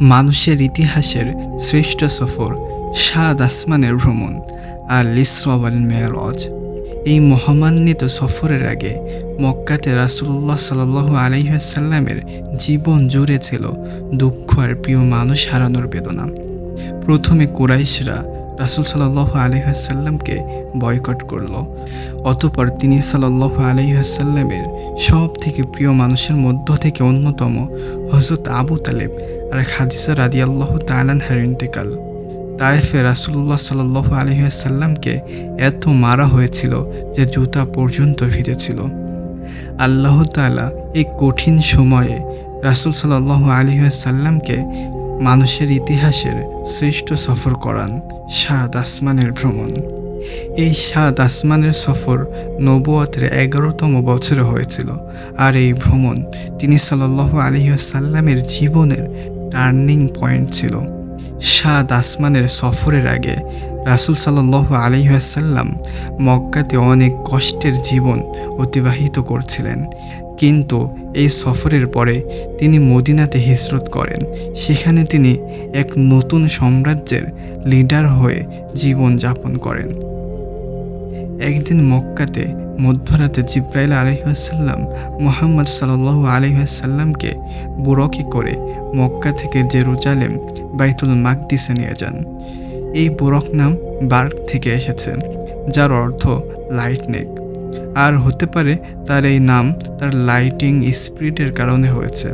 মানুষের ইতিহাসের শ্রেষ্ঠ সফর সাদ আসমানের ভ্রমণ আর লিসওয়াল মেয়রজ। এই মহামান্বিত সফরের আগে মক্কাতে রাসুল্লাহ সাল আলহিহাসাল্লামের জীবন জুড়ে ছিল দুঃখ আর প্রিয় মানুষ হারানোর বেদনা। প্রথমে কুরাইশরা রাসুল সাল্লাহ আলহিহাসাল্লামকে বয়কট করল, অতপর তিনি সাল্লাহ আলহিহাসাল্লামের সব থেকে প্রিয় মানুষের মধ্য থেকে অন্যতম হজরত আবু তালেব আর খাদিসা রাদি আল্লাহ তালানহার ইন্তেকাল। তায়েফে রাসুল্লাহ সাল্লাহ আলহিহাসাল্লামকে এত মারা হয়েছিল যে জুতা পর্যন্ত ভিজেছিল। আল্লাহ তালা এই কঠিন সময়ে রাসুল সাল্লাহ আলহিহাসাল্লামকে মানুষের ইতিহাসের শ্রেষ্ঠ সফর করান, সাত আসমানের ভ্রমণ। এই সাত আসমানের সফর নবুয়াতের এগারোতম বছরে হয়েছিল। আর এই ভ্রমণ তিনি সাল্লাহ আলহিহাসাল্লামের জীবনের টার্নিং পয়েন্ট ছিল। সাত আসমানের সফরের আগে রাসুল সাল্লাহ আলহিহাসাল্লাম মক্কাতে অনেক কষ্টের জীবন অতিবাহিত করছিলেন। কিন্তু এই সফরের পরে তিনি মদিনাতে হিজরত করেন। সেখানে তিনি এক নতুন সাম্রাজ্যের লিডার হয়ে জীবন যাপন করেন। একদিন মক্কাতে মধ্যরাতে জিব্রাইল আলহিহাসাল্লাম মোহাম্মদ সাল্লাহ আলহিহাসাল্লামকে বুরকি করে মক্কা থেকে জেরুজালেম বাইতুল মাকদিসে নিয়ে যান। এই বুরক নাম বার্ক থেকে এসেছে, যার অর্থ লাইট নেক। আর হতে পারে তার এই নাম তার লাইটিং স্পিরিটের কারণে হয়েছে।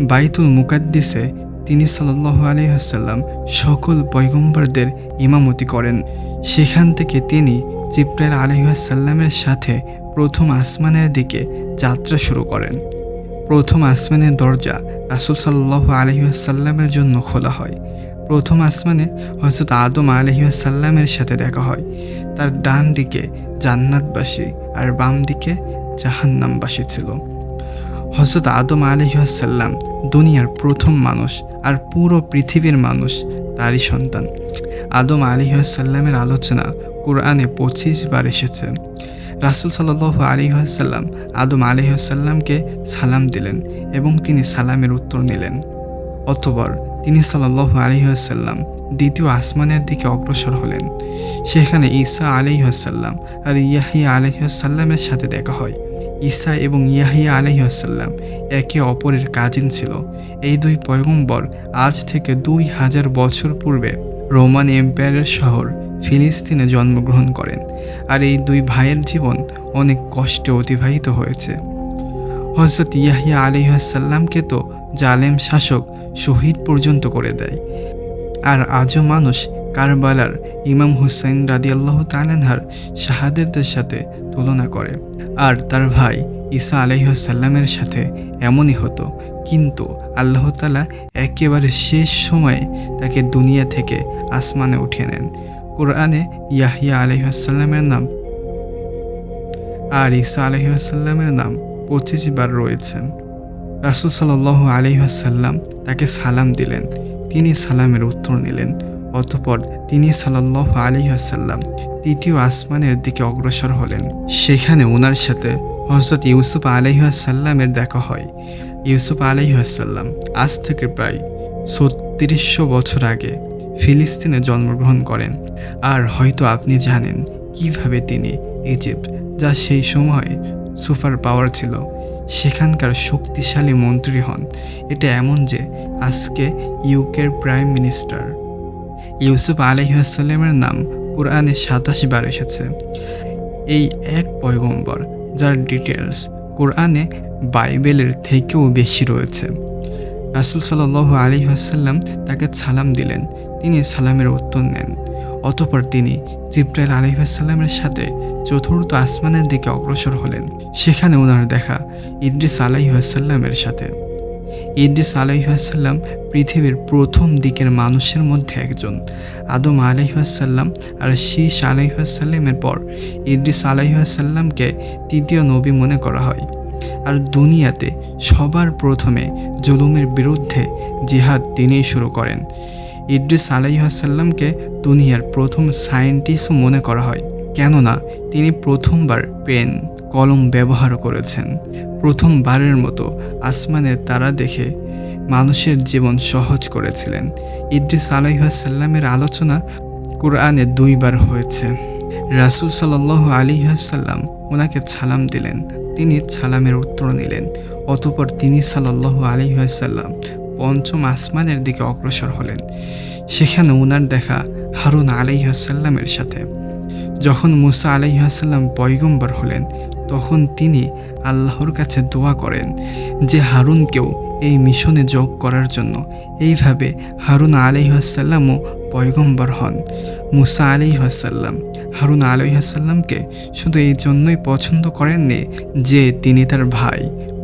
বাইতুল মুকাদ্দিসে তিনি সাল্লাহ আলহিহাসাল্লাম সকল পয়গম্বরদের ইমামতি করেন। সেখান থেকে তিনি জিব্রাইল আলহিহাসাল্লামের সাথে প্রথম আসমানের দিকে যাত্রা শুরু করেন। প্রথম আসমানের দরজা রাসুল সাল্লাহ আলহিহাসাল্লামের জন্য খোলা হয়। প্রথম আসমানে হজরত আদম আলহিহাসাল্লামের সাথে দেখা হয়। তার ডান দিকে জান্নাতবাসী আর বাম দিকে জাহান্নামবাসী ছিল। হজরত আদম আলহিহাসাল্লাম দুনিয়ার প্রথম মানুষ আর পুরো পৃথিবীর মানুষ তারই সন্তান। আদম আলিহাসাল্লামের আলোচনা কোরআনে পঁচিশ বার এসেছে। রাসুল সাল্লাহ আলিহাসাল্লাম আদম আলিহাসাল্লামকে সালাম দিলেন এবং তিনি সালামের উত্তর নিলেন। অতবার তিনি সাল্লাহ আলিহাসাল্লাম দ্বিতীয় আসমানের দিকে অগ্রসর হলেন। সেখানে ঈসা আলিহাসাল্লাম আর ইয়াহিয়া আলহিহাসাল্লামের সাথে দেখা হয়। ঈসা এবং ইয়াহিয়া আলহিহাসাল্লাম একে অপরের কাজিন ছিল। এই দুই পয়গম্বর আজ থেকে দুই হাজার বছর পূর্বে রোমান এম্পায়ারের শহর ফিলিস্তিনে জন্মগ্রহণ করেন আর এই দুই ভাইয়ের জীবন অনেক কষ্টে অতিবাহিত হয়েছে। হজরত ইয়াহিয়া আলিহাসাল্লামকে তো জালেম শাসক শহীদ পর্যন্ত করে দেয়। আর আজও মানুষ কারবালার ইমাম হুসাইন রাদিয়াল্লাহ তালানহার শাহাদেরদের সাথে তুলনা করে। আর তার ভাই ঈসা আলহিহাসাল্লামের সাথে এমনই হতো। কিন্তু আল্লাহ তালা একেবারে শেষ সময়ে তাকে দুনিয়া থেকে আসমানে উঠিয়ে নেন। কোরআনে ইয়াহিয়া আলহিহাসাল্লামের নাম। আর ইসা আলহিহাসাল্লামের নাম পঁচিশ বার রয়েছে। রাসুল সাল্লাহ আলহিহাসাল্লাম তাকে সালাম দিলেন। তিনি সালামের উত্তর নিলেন। অতপর তিনি সাল্লাহ আলহিহাসাল্লাম তৃতীয় আসমানের দিকে অগ্রসর হলেন। সেখানে ওনার সাথে হজরত ইউসুফ আলহিহাসাল্লামের দেখা হয়। ইউসুফ আলহিহাসাল্লাম আজ থেকে প্রায় ছত্রিশশো বছর আগে ফিলিস্তিনে জন্মগ্রহণ করেন। আর হয়তো আপনি জানেন কীভাবে তিনি ইজিপ্ট, যা সেই সময় সুপার পাওয়ার ছিল। সেখানকার শক্তিশালী মন্ত্রী হন। এটা এমন যে আজকে ইউকের প্রাইম মিনিস্টার। ইউসুফ আলহিহাসাল্লামের নাম কোরআনে সাতাশ বার এসেছে। এই এক পয়গম্বর, যার ডিটেলস কোরআনে বাইবেলের থেকেও বেশি রয়েছে। রাসুল সাল আলী তাকে সালাম দিলেন। তিনি সালামের উত্তর নেন। অতপর তিনি জিব্রাইল আলী আসাল্লামের সাথে চতুর্থ আসমানের দিকে অগ্রসর হলেন। সেখানে ওনার দেখা ইদ্রিস আলাইহাসাল্লামের সাথে। ইদ্রিস আলাইহাসাল্লাম পৃথিবীর প্রথম দিকের মানুষের মধ্যে একজন। আদম আলাইহাসাল্লাম আর শীষ আলাইহাসাল্লামের পর ইদ্রিস আলাইহাসাল্লামকে তৃতীয় নবী মনে করা হয়। আর দুনিয়াতে সবার প্রথমে জুলুমের বিরুদ্ধে জিহাদ তিনিই শুরু করেন। ইদ্রিস আলাইহাসাল্লামকে দুনিয়ার প্রথম সায়েন্টিস্টও মনে করা হয়। কেননা, তিনি প্রথমবার পেন, কলম ব্যবহার করেছেন। প্রথমবারের মতো আসমানের তারা দেখে মানুষের জীবন সহজ করেছিলেন। ইদ্রিস আলাইহাসাল্লামের আলোচনা কোরআনে দুইবার হয়েছে। রাসুল সাল্লাহ আলিহাসাল্লাম ওনাকে ছালাম দিলেন। তিনি ছালামের উত্তর নিলেন। অতপর তিনি সাল্লাহ আলিহাসাল্লাম পঞ্চম আসমানের দিকে অগ্রসর হলেন। সেখানে উনার দেখা হারুন আলাইহাসাল্লামের সাথে। যখন মুসা আলাইহাসাল্লাম পয়গম্বর হলেন, তখন তিনি আল্লাহর কাছে দোয়া করেন যে, হারুনকেও এই মিশনে যোগ করার জন্য এইভাবে হারুন আলাইহাসাল্লামও পয়গম্বর হন। মুসা আলাইহাসাল্লাম হারুন আলাইহাসাল্লামকে শুধু এই জন্যই পছন্দ করেননি যে, তিনি তার ভাই,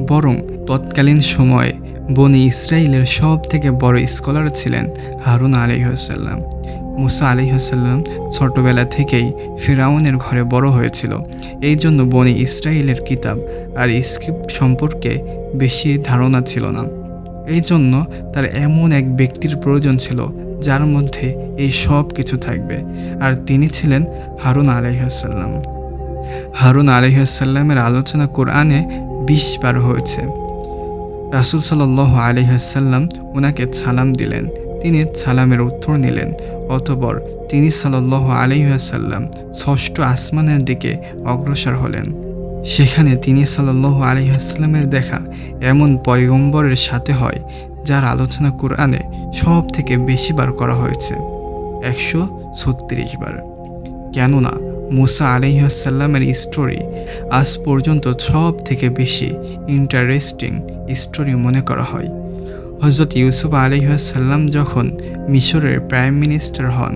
বরং তৎকালীন সময়ে বনি ইসরায়েলের সব থেকে বড় স্কলার ছিলেন হারুন আলাইহাসাল্লাম মুসা আলিহাসাল্লাম ছোটবেলা থেকেই ফেরাউনের ঘরে বড় হয়েছিল। এই জন্য বনি ইসরায়েলের কিতাব আর স্ক্রিপ্ট সম্পর্কে বেশি ধারণা ছিল না। এই জন্য তার এমন এক ব্যক্তির প্রয়োজন ছিল যার মধ্যে এই সব কিছু থাকবে, আর তিনি ছিলেন হারুন আলহাসাল্লাম হারুন আলহাসাল্লামের আলোচনা কোরআনে বিশ বার হয়েছে। রাসুল সাল্লাহ আলহাসাল্লাম ওনাকে সালাম দিলেন। তিনি সালামের উত্তর নিলেন, অতপর তিনি সাল্লাহ আলহাসাল্লাম ষষ্ঠ আসমানের দিকে অগ্রসর হলেন। সেখানে তিনি সাল্লাহ আলহাসাল্লামের দেখা এমন পয়গম্বরের সাথে হয়, যার আলোচনা কোরআনে সব থেকে বেশি বার করা হয়েছে, একশো ছত্রিশ বার। কেননা মুসা আলহাসাল্লামের স্টোরি আজ পর্যন্ত সব থেকে বেশি ইন্টারেস্টিং স্টোরি মনে করা হয়। হজরত ইউসুফ আলহাসাল্লাম যখন মিশরের প্রাইম মিনিস্টার হন,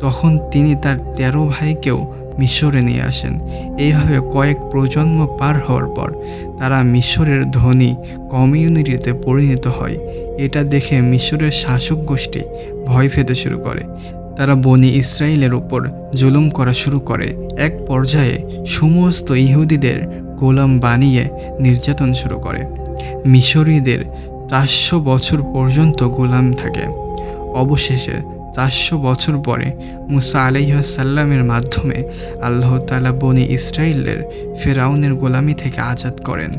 তখন তিনি তার তেরো ভাইকেও মিশরে নিয়ে আসেন। এইভাবে কয়েক প্রজন্ম পার হওয়ার পর তারা মিশরের ধনী কমিউনিটিতে পরিণত হয়। এটা দেখে মিশরের শাসক গোষ্ঠী ভয় পেতে শুরু করে। তারা বনি ইসরায়েলের ওপর জুলুম করা শুরু করে। এক পর্যায়ে সমস্ত ইহুদিদের গোলাম বানিয়ে নির্যাতন শুরু করে। মিশরীদের চারশো বছর পর্যন্ত গোলাম থাকে। অবশেষে চারশো বছর পরে মুসা আলাইসাল্লামের মাধ্যমে আল্লাহ তালা বনি ইসরায়েলের ফেরাউনের গোলামি থেকে আজাদ করেন।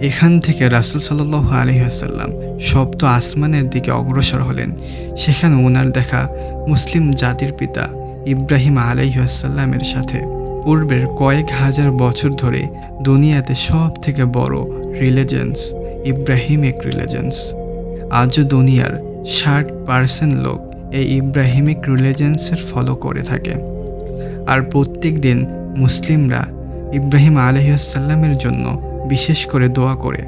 এখান থেকে রাসুল সাল্লাহ আলহিহাসাল্লাম সপ্ত আসমানের দিকে অগ্রসর হলেন। সেখানে ওনার দেখা মুসলিম জাতির পিতা ইব্রাহিম আলাইহাসাল্লামের সাথে। পূর্বের কয়েক হাজার বছর ধরে দুনিয়াতে সব থেকে বড় রিলিজেন্স, ইব্রাহিমিক রিলিজেন্স। আজও দুনিয়ার ষাট পার্সেন্ট লোক এই ইব্রাহিমিক রিলিজেন্সের ফলো করে থাকে। আর প্রত্যেক দিন মুসলিমরা ইব্রাহিম আলহিহাসাল্লামের জন্য বিশেষ করে দোয়া করে।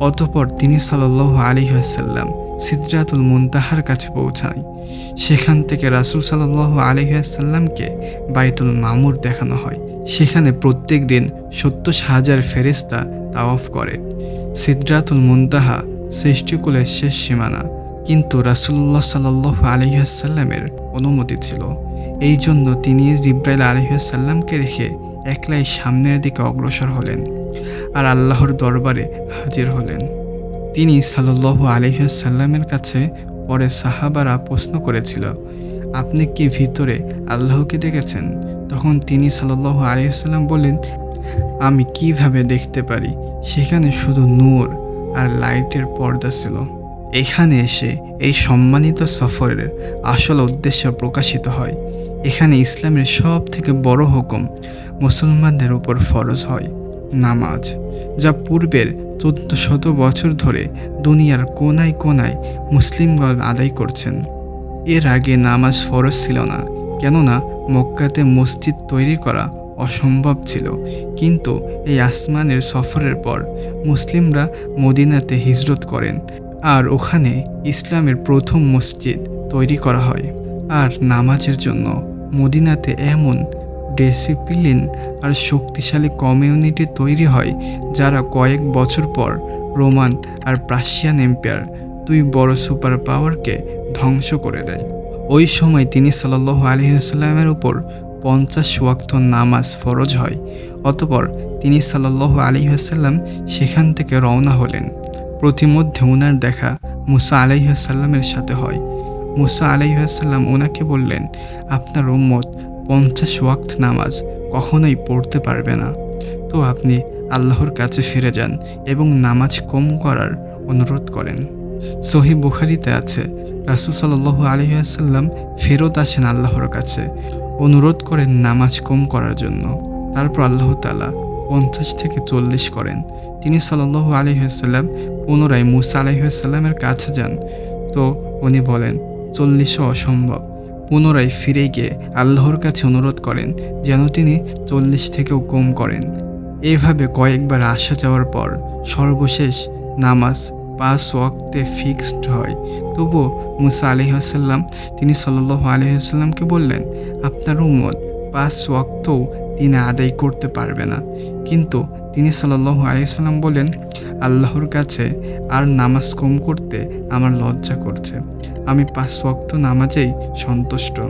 অতপর তিনি সাল্লাহ আলহিহাসাল্লাম সিদ্রাতুল মুনতাহার কাছে পৌঁছায়। সেখান থেকে রাসুল সাল্লাহ আলহিহাসাল্লামকে বাইতুল মামুর দেখানো হয়। সেখানে প্রত্যেক দিন সত্তর হাজার ফেরিস্তা তাওয়াফ করে। সিদ্রাতুল মুনতাহা সৃষ্টিকুলের শেষ সীমানা। কিন্তু রাসুল্লাহ সাল্লাহ আলহিহাসাল্লামের অনুমতি ছিল। এই জন্য তিনি জিব্রাইল আলহিহাসাল্লামকে রেখে একলাই সামনের দিকে অগ্রসর হলেন। আর আল্লাহর দরবারে হাজির হলেন। তিনি সাল্লাহ আলহিহাসাল্লামের কাছে পরে সাহাবারা প্রশ্ন করেছিল, আপনি কি ভিতরে আল্লাহকে দেখেছেন? তখন তিনি সাল্লাহ আলহিহাল্লাম বললেন, আমি কীভাবে দেখতে পারি? সেখানে শুধু নূর আর লাইটের পর্দা ছিল। এখানে এসে এই সম্মানিত সফরের আসল উদ্দেশ্য প্রকাশিত হয়। এখানে ইসলামের সব থেকে বড় হুকুম মুসলমানদের উপর ফরজ হয়। নামাজ, যা পূর্বের চোদ্দ শত বছর ধরে দুনিয়ার কোনায় কোনায় মুসলিমগণ আদায় করছেন। এর আগে নামাজ ফরজ ছিল না, কেননা মক্কাতে মসজিদ তৈরি করা অসম্ভব ছিল। কিন্তু এই আসমানের সফরের পর মুসলিমরা মদিনাতে হিজরত করেন আর ওখানে ইসলামের প্রথম মসজিদ তৈরি করা হয়। আর নামাজের জন্য মদিনাতে এমন ডিসিপ্লিন আর শক্তিশালী কমিউনিটি তৈরি হয়, যারা কয়েক বছর পর রোমান আর প্রাশিয়ান এম্পায়ার দুই বড় সুপার পাওয়ারকে ধ্বংস করে দেয়। ওই সময় তিনি সাল্লাহ আলহিহাস্লামের উপর পঞ্চাশ ওয়াক্ত নামাজ ফরজ হয়, অতপর তিনি সাল্লাহ আলহিহাস্লাম সেখান থেকে রওনা হলেন। প্রতিমধ্যে ওনার দেখা মুসা আলাইহাসাল্লামের সাথে হয়। মুসা আলাইহাসাল্লাম ওনাকে বললেন, আপনার উম্মত পঞ্চাশ ওয়াক্ত নামাজ কখনোই পড়তে পারবে না। তো আপনি আল্লাহর কাছে ফিরে যান এবং নামাজ কম করার অনুরোধ করেন। সহি বুখারিতে আছে, রাসুল সাল্লাহ আলহিহাসাল্লাম ফেরত আসেন আল্লাহর কাছে, অনুরোধ করেন নামাজ কম করার জন্য। তারপর আল্লাহ তালা পঞ্চাশ থেকে চল্লিশ করেন। তিনি সাল্লাহ আলহিহাসাল্লাম পুনরায় মুসা আলহিহাসাল্লামের কাছে যান। তো উনি বলেন, চল্লিশও অসম্ভব। পুনরায় ফিরে গিয়ে আল্লাহর কাছে অনুরোধ করেন, যেন তিনি চল্লিশ থেকেও কম করেন। এভাবে কয়েকবার আসা যাওয়ার পর সর্বশেষ নামাজ পাঁচ ওয়াক্তে ফিক্সড হয়। তবুও মুসা আলহিহাসাল্লাম তিনি সাল্লাহ আলহিহাসাল্লামকে বললেন, আপনার উম্মত পাঁচ ওয়াক্তও তিনি আদায় করতে পারবে না। কিন্তু তিনি সাল্লাহ আলহিহাল্লাম বলেন, আল্লাহর কাছে আর নামাজ কম করতে আমার লজ্জা করছে। আমি পাঁচ ওয়াক্ত নামাজেই সন্তুষ্ট।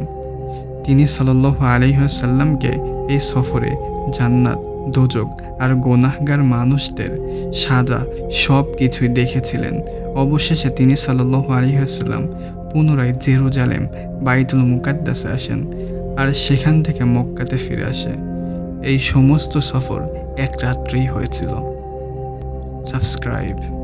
তিনি সাল্লাহ আলহিহাসাল্লামকে এই সফরে জান্নাত দোজক আর গোনাহগার মানুষদের সাজা সব কিছুই দেখেছিলেন। অবশেষে তিনি সাল্লাহ আলহিহাসাল্লাম পুনরায় জেরুজালেম, বাইতুল মুকাদ্দাসে আসেন আর সেখান থেকে মক্কাতে ফিরে আসে। এই সমস্ত সফর এক রাত্রেই হয়েছিল। সাবস্ক্রাইব।